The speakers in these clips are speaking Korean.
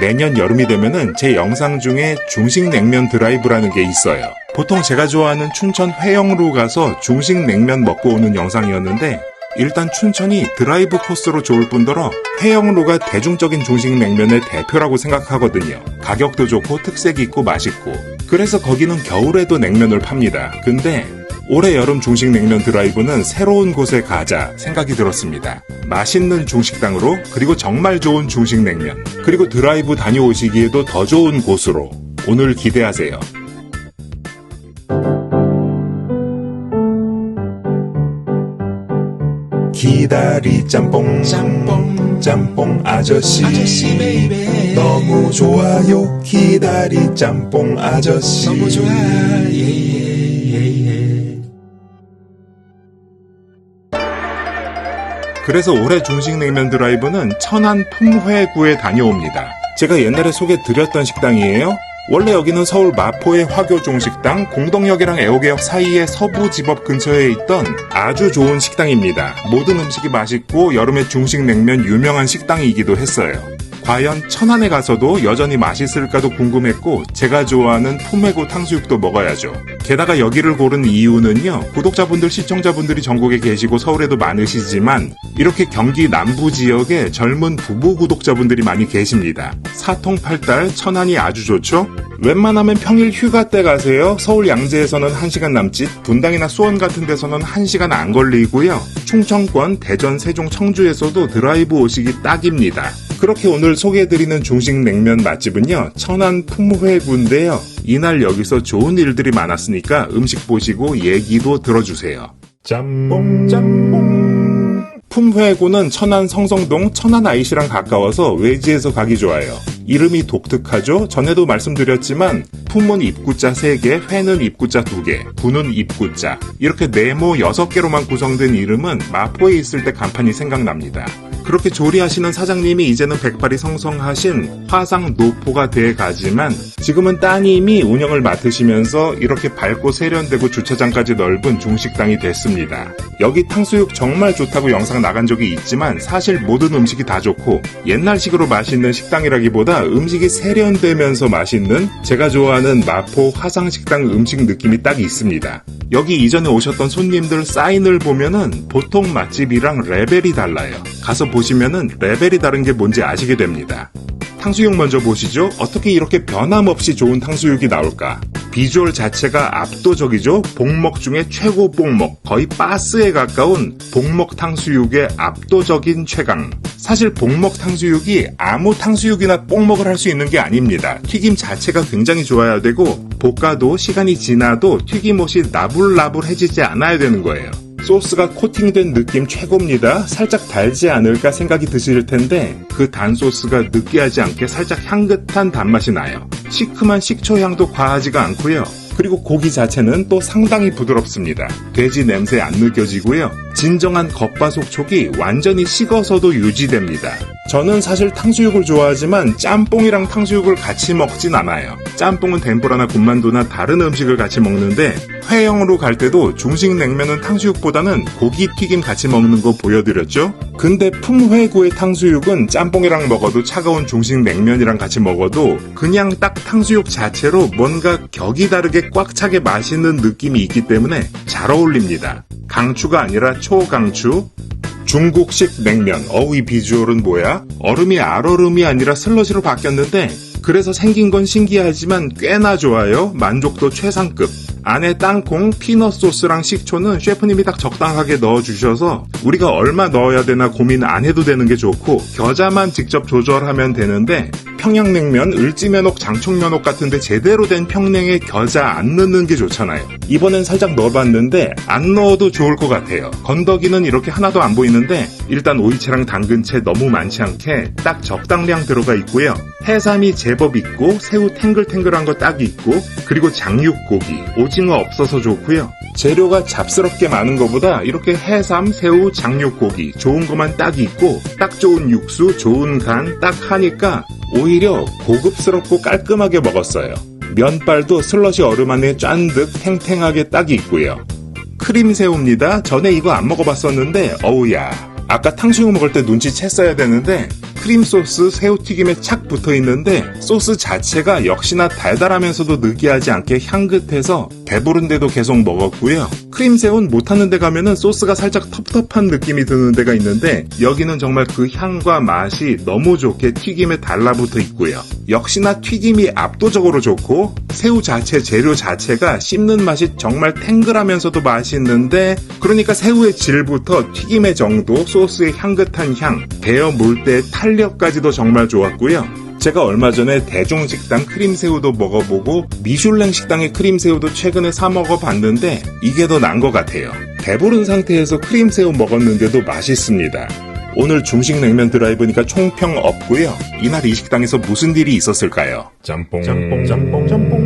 매년 여름이 되면은 제 영상 중에 중식 냉면 드라이브라는 게 있어요. 보통 제가 좋아하는 춘천 회영로 가서 중식 냉면 먹고 오는 영상이었는데 일단 춘천이 드라이브 코스로 좋을 뿐더러 회영로가 대중적인 중식 냉면의 대표라고 생각하거든요. 가격도 좋고 특색 있고 맛있고. 그래서 거기는 겨울에도 냉면을 팝니다. 근데 올해 여름 중식 냉면 드라이브는 새로운 곳에 가자 생각이 들었습니다. 맛있는 중식당으로 그리고 정말 좋은 중식 냉면 그리고 드라이브 다녀오시기에도 더 좋은 곳으로. 오늘 기대하세요. 기다리 짬뽕. 짬뽕. 짬뽕 아저씨. 아저씨. 너무 좋아요. 기다리 짬뽕 아저씨. 너무 좋아. 예예예예 그래서 올해 중식냉면 드라이브는 천안 품회구에 다녀옵니다. 제가 옛날에 소개 드렸던 식당이에요. 원래 여기는 서울 마포의 화교 중식당, 공덕역이랑 애호개역 사이의 서부 집업 근처에 있던 아주 좋은 식당입니다. 모든 음식이 맛있고 여름에 중식 냉면 유명한 식당이기도 했어요. 과연 천안에 가서도 여전히 맛있을까도 궁금했고 제가 좋아하는 품회고 탕수육도 먹어야죠. 게다가 여기를 고른 이유는요. 구독자분들, 시청자분들이 전국에 계시고 서울에도 많으시지만 이렇게 경기 남부 지역에 젊은 부부 구독자분들이 많이 계십니다. 사통팔달 천안이 아주 좋죠? 웬만하면 평일 휴가 때 가세요. 서울 양재에서는 1시간 남짓, 분당이나 수원 같은 데서는 1시간 안 걸리고요. 충청권, 대전, 세종, 청주에서도 드라이브 오시기 딱입니다. 그렇게 오늘 소개해드리는 중식 냉면 맛집은요, 천안 품회구인데요. 이날 여기서 좋은 일들이 많았으니까 음식 보시고 얘기도 들어주세요. 짬뽕, 짬뽕. 품회구는 천안 성성동 천안 아이시랑 가까워서 외지에서 가기 좋아요. 이름이 독특하죠? 전에도 말씀드렸지만 품은 입구자 3개, 회는 입구자 2개, 구는 입구자 이렇게 네모 6개로만 구성된 이름은 마포에 있을 때 간판이 생각납니다. 그렇게 조리하시는 사장님이 이제는 백발이 성성하신 화상 노포가 돼 가지만 지금은 따님이 운영을 맡으시면서 이렇게 밝고 세련되고 주차장까지 넓은 중식당이 됐습니다. 여기 탕수육 정말 좋다고 영상 나간 적이 있지만 사실 모든 음식이 다 좋고 옛날식으로 맛있는 식당이라기보다 음식이 세련되면서 맛있는 제가 좋아하는 마포 화상식당 음식 느낌이 딱 있습니다. 여기 이전에 오셨던 손님들 사인을 보면은 보통 맛집이랑 레벨이 달라요. 가서 보시면은 레벨이 다른 게 뭔지 아시게 됩니다. 탕수육 먼저 보시죠. 어떻게 이렇게 변함없이 좋은 탕수육이 나올까? 비주얼 자체가 압도적이죠. 복먹 중에 최고 복먹, 거의 바스에 가까운 복먹 탕수육의 압도적인 최강. 사실 복먹 탕수육이 아무 탕수육이나 복먹을 할 수 있는 게 아닙니다. 튀김 자체가 굉장히 좋아야 되고 볶아도 시간이 지나도 튀김옷이 나불나불해지지 않아야 되는 거예요. 소스가 코팅된 느낌 최고입니다. 살짝 달지 않을까 생각이 드실 텐데 그 단 소스가 느끼하지 않게 살짝 향긋한 단맛이 나요. 시큼한 식초 향도 과하지가 않고요. 그리고 고기 자체는 또 상당히 부드럽습니다. 돼지 냄새 안 느껴지고요. 진정한 겉바속촉이 완전히 식어서도 유지됩니다. 저는 사실 탕수육을 좋아하지만 짬뽕이랑 탕수육을 같이 먹진 않아요. 짬뽕은 덴뿌라나 군만두나 다른 음식을 같이 먹는데 회형으로 갈 때도 중식 냉면은 탕수육보다는 고기 튀김 같이 먹는 거 보여드렸죠? 근데 품회구의 탕수육은 짬뽕이랑 먹어도 차가운 중식 냉면이랑 같이 먹어도 그냥 딱 탕수육 자체로 뭔가 격이 다르게 꽉 차게 맛있는 느낌이 있기 때문에 잘 어울립니다. 강추가 아니라 초강추, 중국식 냉면. 이 비주얼은 뭐야? 얼음이 알얼음이 아니라 슬러시로 바뀌었는데, 그래서 생긴 건 신기하지만 꽤나 좋아요. 만족도 최상급. 안에 땅콩, 피넛 소스랑 식초는 셰프님이 딱 적당하게 넣어주셔서 우리가 얼마 넣어야 되나 고민 안 해도 되는 게 좋고 겨자만 직접 조절하면 되는데 평양냉면, 을지면옥, 장충면옥 같은데 제대로 된 평냉에 겨자 안 넣는 게 좋잖아요. 이번엔 살짝 넣어봤는데 안 넣어도 좋을 것 같아요. 건더기는 이렇게 하나도 안 보이는데 일단 오이채랑 당근채 너무 많지 않게 딱 적당량 들어가 있고요. 해삼이 제법 있고 새우 탱글탱글한 거 딱 있고 그리고 장육고기, 오징어 없어서 좋고요. 재료가 잡스럽게 많은 것보다 이렇게 해삼, 새우, 장육고기 좋은 것만 딱 있고 딱 좋은 육수, 좋은 간 딱 하니까 오히려 고급스럽고 깔끔하게 먹었어요. 면발도 슬러시 얼음 안에 짠득 탱탱하게 딱 있고요. 크림 새우입니다. 전에 이거 안 먹어봤었는데 어우야. 아까 탕수육 먹을 때 눈치챘어야 되는데 크림 소스, 새우튀김에 착 붙어 있는데 소스 자체가 역시나 달달하면서도 느끼하지 않게 향긋해서 배부른데도 계속 먹었고요. 크림새우는 못하는 데 가면은 소스가 살짝 텁텁한 느낌이 드는 데가 있는데 여기는 정말 그 향과 맛이 너무 좋게 튀김에 달라붙어 있고요. 역시나 튀김이 압도적으로 좋고 새우 자체 재료 자체가 씹는 맛이 정말 탱글하면서도 맛있는데 그러니까 새우의 질부터 튀김의 정도, 소스의 향긋한 향, 베어 물때탄 력까지도 정말 좋았고요. 제가 얼마 전에 대종식당 크림새우도 먹어보고 미슐랭 식당의 크림새우도 최근에 사 먹어봤는데 이게 더 나은 것 같아요. 배부른 상태에서 크림새우 먹었는데도 맛있습니다. 오늘 중식 냉면 드라이브니까 총평 없고요. 이날 이 식당에서 무슨 일이 있었을까요? 짬뽕 짬뽕, 짬뽕, 짬뽕.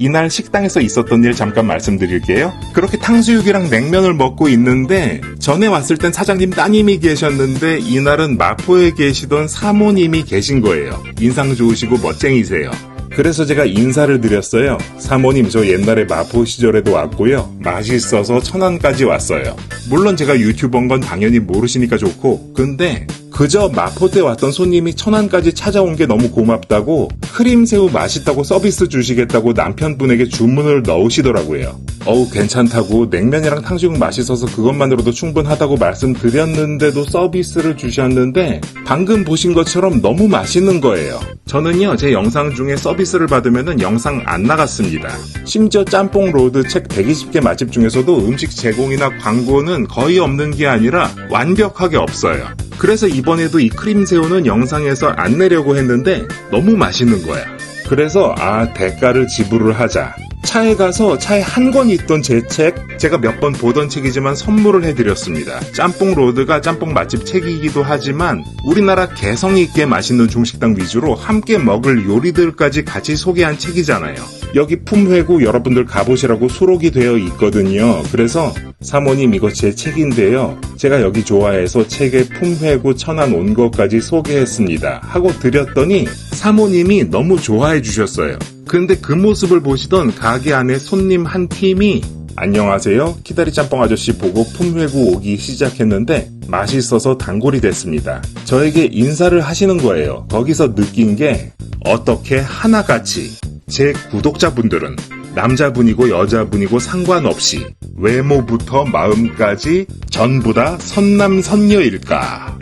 이날 식당에서 있었던 일 잠깐 말씀드릴게요. 그렇게 탕수육이랑 냉면을 먹고 있는데 전에 왔을 땐 사장님 따님이 계셨는데 이날은 마포에 계시던 사모님이 계신 거예요. 인상 좋으시고 멋쟁이세요. 그래서 제가 인사를 드렸어요. 사모님 저 옛날에 마포 시절에도 왔고요. 맛있어서 천안까지 왔어요. 물론 제가 유튜버인 건 당연히 모르시니까 좋고 근데 그저 마포 때 왔던 손님이 천안까지 찾아온 게 너무 고맙다고 크림새우 맛있다고 서비스 주시겠다고 남편분에게 주문을 넣으시더라고요. 어우 괜찮다고 냉면이랑 탕수육 맛있어서 그것만으로도 충분하다고 말씀드렸는데도 서비스를 주셨는데 방금 보신 것처럼 너무 맛있는 거예요. 저는요 제 영상 중에 서비스를 받으면은 영상 안 나갔습니다. 심지어 짬뽕 로드 책 120개 맛집 중에서도 음식 제공이나 광고는 거의 없는 게 아니라 완벽하게 없어요. 그래서 이번에도 이 크림새우는 영상에서 안 내려고 했는데 너무 맛있는 거야. 그래서 아 대가를 지불을 하자. 차에 가서 차에 한권 있던 제 책, 제가 몇 번 보던 책이지만 선물을 해드렸습니다. 짬뽕 로드가 짬뽕 맛집 책이기도 하지만 우리나라 개성 있게 맛있는 중식당 위주로 함께 먹을 요리들까지 같이 소개한 책이잖아요. 여기 품회구 여러분들 가보시라고 수록이 되어 있거든요. 그래서 사모님 이거 제 책인데요. 제가 여기 좋아해서 책에 품회구 천안 온 것까지 소개했습니다. 하고 드렸더니 사모님이 너무 좋아해 주셨어요. 근데 그 모습을 보시던 가게 안에 손님 한 팀이 안녕하세요. 키다리 짬뽕 아저씨 보고 품회구 오기 시작했는데 맛있어서 단골이 됐습니다. 저에게 인사를 하시는 거예요. 거기서 느낀 게 어떻게 하나같이 제 구독자분들은 남자분이고 여자분이고 상관없이 외모부터 마음까지 전부 다 선남선녀일까?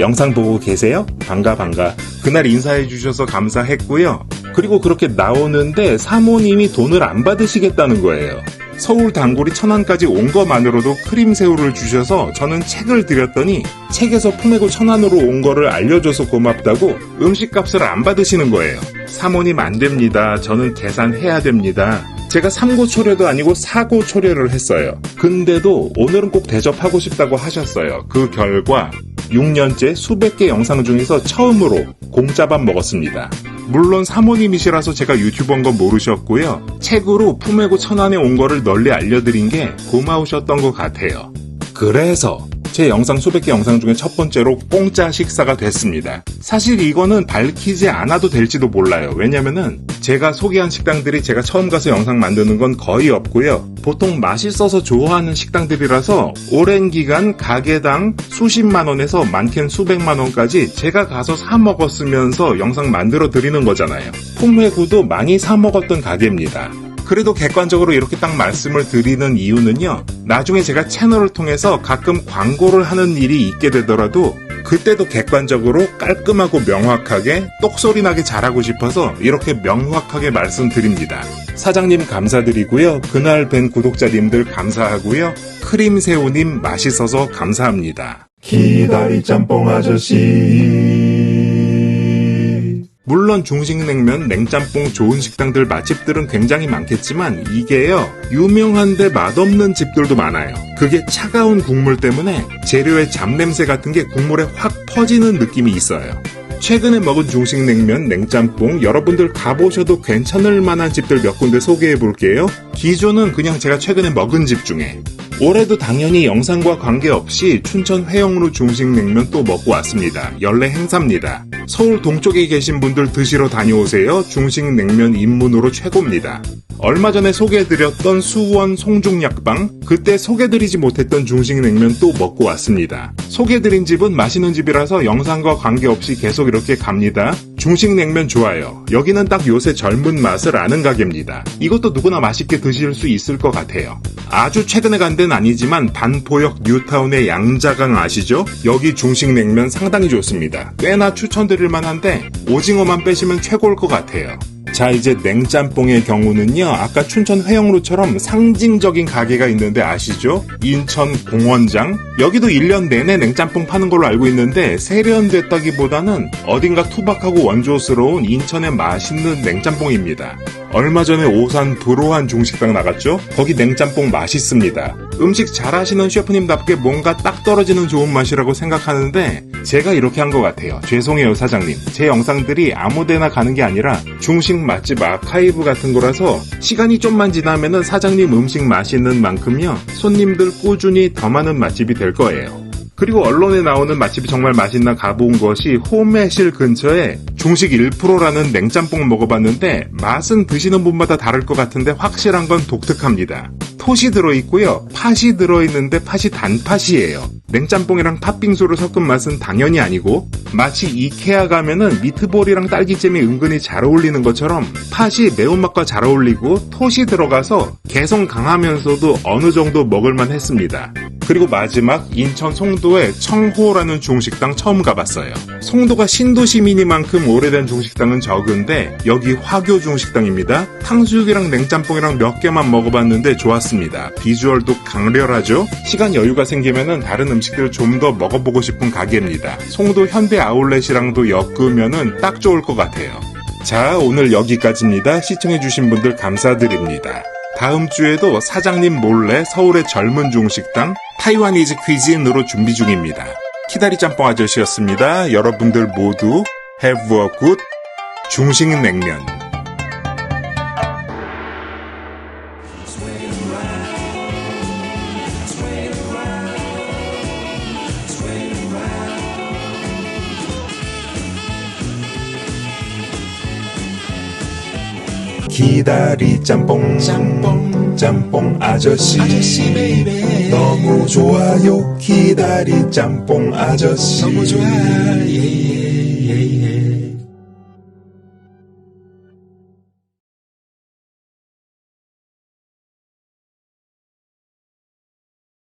영상 보고 계세요? 반가 반가. 그날 인사해 주셔서 감사했고요. 그리고 그렇게 나오는데 사모님이 돈을 안 받으시겠다는 거예요. 서울 단골이 천안까지 온 것만으로도 크림새우를 주셔서 저는 책을 드렸더니 책에서 품에고 천안으로 온 거를 알려줘서 고맙다고 음식값을 안 받으시는 거예요. 사모님 안 됩니다. 저는 계산해야 됩니다. 제가 3고 초려도 아니고 4고 초려를 했어요. 근데도 오늘은 꼭 대접하고 싶다고 하셨어요. 그 결과 6년째 수백 개 영상 중에서 처음으로 공짜밥 먹었습니다. 물론 사모님이시라서 제가 유튜버인 건 모르셨고요. 책으로 품에고 천안에 온 거를 널리 알려드린 게 고마우셨던 것 같아요. 그래서 제 영상 수백 개 영상 중에 첫 번째로 공짜 식사가 됐습니다. 사실 이거는 밝히지 않아도 될지도 몰라요. 왜냐면은 제가 소개한 식당들이 제가 처음 가서 영상 만드는 건 거의 없고요. 보통 맛있어서 좋아하는 식당들이라서 오랜 기간 가게당 수십만 원에서 많게는 수백만 원까지 제가 가서 사 먹었으면서 영상 만들어 드리는 거잖아요. 품회구도 많이 사 먹었던 가게입니다. 그래도 객관적으로 이렇게 딱 말씀을 드리는 이유는요. 나중에 제가 채널을 통해서 가끔 광고를 하는 일이 있게 되더라도 그때도 객관적으로 깔끔하고 명확하게 똑소리 나게 잘하고 싶어서 이렇게 명확하게 말씀드립니다. 사장님 감사드리고요. 그날 뵌 구독자님들 감사하고요. 크림새우님 맛있어서 감사합니다. 키다리 짬뽕 아저씨 물론 중식냉면, 냉짬뽕 좋은 식당들 맛집들은 굉장히 많겠지만 이게요 유명한데 맛없는 집들도 많아요. 그게 차가운 국물 때문에 재료의 잡냄새 같은 게 국물에 확 퍼지는 느낌이 있어요. 최근에 먹은 중식냉면, 냉짬뽕 여러분들 가보셔도 괜찮을 만한 집들 몇 군데 소개해 볼게요. 기존은 그냥 제가 최근에 먹은 집 중에 올해도 당연히 영상과 관계없이 춘천 회영루 중식냉면 또 먹고 왔습니다. 연례 행사입니다. 서울 동쪽에 계신 분들 드시러 다녀오세요. 중식냉면 입문으로 최고입니다. 얼마 전에 소개해드렸던 수원 송중약방, 그때 소개드리지 못했던 중식냉면 또 먹고 왔습니다. 소개드린 집은 맛있는 집이라서 영상과 관계없이 계속 이렇게 갑니다. 중식 냉면 좋아요. 여기는 딱 요새 젊은 맛을 아는 가게입니다. 이것도 누구나 맛있게 드실 수 있을 것 같아요. 아주 최근에 간 데는 아니지만 반포역 뉴타운의 양자강 아시죠? 여기 중식 냉면 상당히 좋습니다. 꽤나 추천드릴 만한데 오징어만 빼시면 최고일 것 같아요. 자, 이제 냉짬뽕의 경우는요, 아까 춘천 회영로처럼 상징적인 가게가 있는데 아시죠? 인천 공원장? 여기도 1년 내내 냉짬뽕 파는 걸로 알고 있는데, 세련됐다기보다는 어딘가 투박하고 원조스러운 인천의 맛있는 냉짬뽕입니다. 얼마 전에 오산 불호한 중식당 나갔죠? 거기 냉짬뽕 맛있습니다. 음식 잘하시는 셰프님답게 뭔가 딱 떨어지는 좋은 맛이라고 생각하는데 제가 이렇게 한 것 같아요. 죄송해요 사장님. 제 영상들이 아무데나 가는 게 아니라 중식 맛집 아카이브 같은 거라서 시간이 좀만 지나면은 사장님 음식 맛있는 만큼요 손님들 꾸준히 더 많은 맛집이 될 거예요. 그리고 언론에 나오는 맛집이 정말 맛있나 가본 것이 홈의실 근처에 중식 1%라는 냉짬뽕 먹어봤는데 맛은 드시는 분마다 다를 것 같은데 확실한 건 독특합니다. 톳이 들어있고요. 팥이 들어있는데 팥이 단팥이에요. 냉짬뽕이랑 팥빙수를 섞은 맛은 당연히 아니고 마치 이케아 가면은 미트볼이랑 딸기잼이 은근히 잘 어울리는 것처럼 팥이 매운맛과 잘 어울리고 톳이 들어가서 개성 강하면서도 어느 정도 먹을만 했습니다. 그리고 마지막 인천 송도의 청호라는 중식당 처음 가봤어요. 송도가 신도시미니만큼 오래된 중식당은 적은데 여기 화교 중식당입니다. 탕수육이랑 냉짬뽕이랑 몇 개만 먹어봤는데 좋았습니다. 비주얼도 강렬하죠? 시간 여유가 생기면은 다른 음식들 좀더 먹어보고 싶은 가게입니다. 송도 현대 아울렛이랑도 엮으면은 딱 좋을 것 같아요. 자, 오늘 여기까지입니다. 시청해주신 분들 감사드립니다. 다음 주에도 사장님 몰래 서울의 젊은 중식당 타이와니즈 퀴즈인으로 준비 중입니다. 키다리 짬뽕 아저씨였습니다. 여러분들 모두 have a good 중식 냉면. 기다리 짬뽕. 짬뽕. 짬뽕 아저씨. 너무 좋아요. 기다리 짬뽕 아저씨. 너무 좋아요